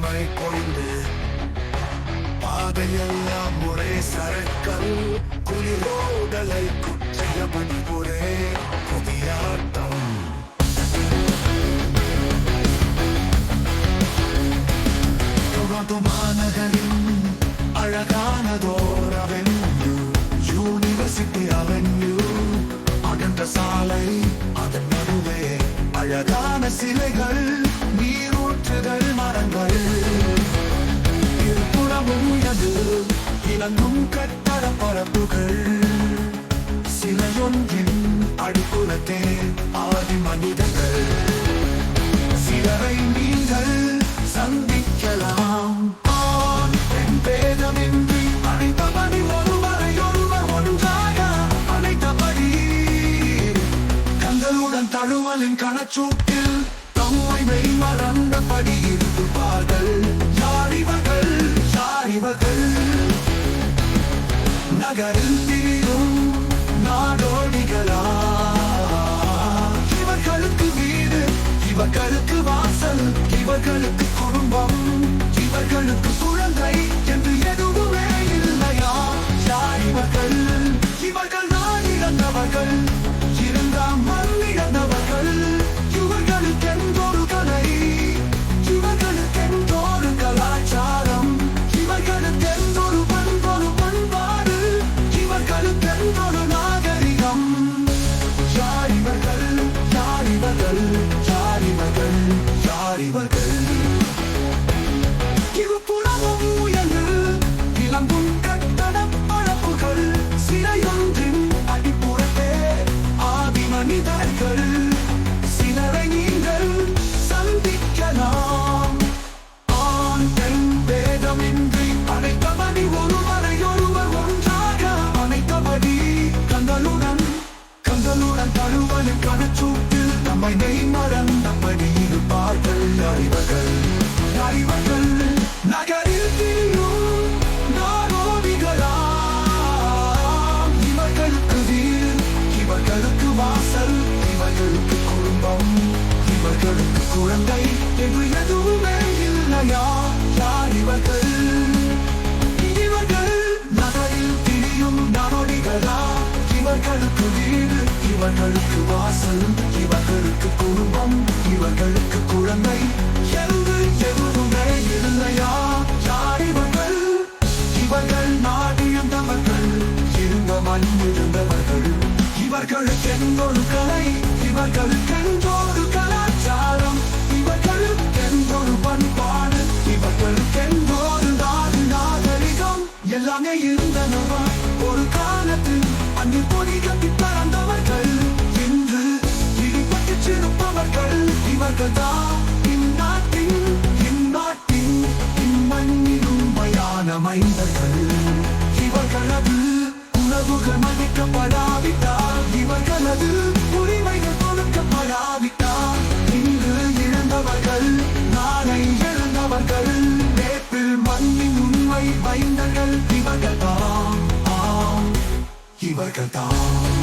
மகிமை கொண்டு பாதையெல்லாம் ஒரே சரக்கல். குளிரோடலை குற்றையபடி ஒரே புதியாட்டம் மாநகரின் அழகானதோர் அவென்யூ யூனிவர்சிட்டி அவென்யூ. அகன்ற சாலை அதன் நடுவே அழகான சிலைகள். கலங்கும் கட்டட பரப்புகள் சிலையொன்றின் அடிப்புறத்தே ஆதி மனிதர்கள். சிலரை நீங்கள் சந்திக்கலாம். ஆண் பெண் பேதமின்றி அனைத்தபடி ஒருவரை ஒருவர் ஒன்றாக அனைத்தபடி கண்களுடன் தழுவலின் கணச்சூட்டில் தம்மை மெய் மறந்தபடி நகரில் திரியும் நாடோடிகளா? இவர்களுக்கு வீடு இவர்களுக்கு வாசல் இவர்களுக்கு கணச்சூட்டில் நம்மை மறந்தபடி இருப்பார்கள் அறிவர்கள். அறிவர்கள் நகரில் தீரும் நாடோடிகளாம் இவர்களுக்கு வீடு இவர்களுக்கு வாசல் இவர்களுக்கு குடும்பம். இவர்களுக்கு குழந்தை என்று எதுவுமே இல்லையா? யார் இவர்கள்? இவர்கள் நகரில் திரியும் நாடோடிகளா இவர்களுக்கு வீடு இவர்களுக்கு வாசல் இவர்களுக்கு குடும்பம் இவர்களுக்கு குழந்தை. என்று எதுவுமே இல்லையா? யார் இவர்கள்? இவர்கள் நாடியந்தவர்கள் இருந்த மண் இருந்தவர்கள் இவர்களுக்கென்றொரு கலை இவர்களுக்கென்றொரு கலாச்சாரம் இவர்களுக்கென்றொரு பண்பாடு இவர்களுக்கென்றொரு நாடு நாகரிகம். எல்லாமே இருந்தனவா? ஒரு காலத்தில் அங்கு பொடி கட்டி இவர்கள் தான் இந்நாட்டின் இந்நாட்டின் இம்மண்ணின் உண்மையான மைந்தர்கள் இவர்களது உணவுகள் மதிக்கப்படாவிட்டால் இவர்களது உரிமைகள் கொடுக்கப்படாவிட்டால் இன்று இழந்தவர்கள் நாளை எழுந்தவர்கள் வேப்பில் மண்ணின் உண்மை மைந்தர்கள் இவர்கள் தான் இவர்கள் தான்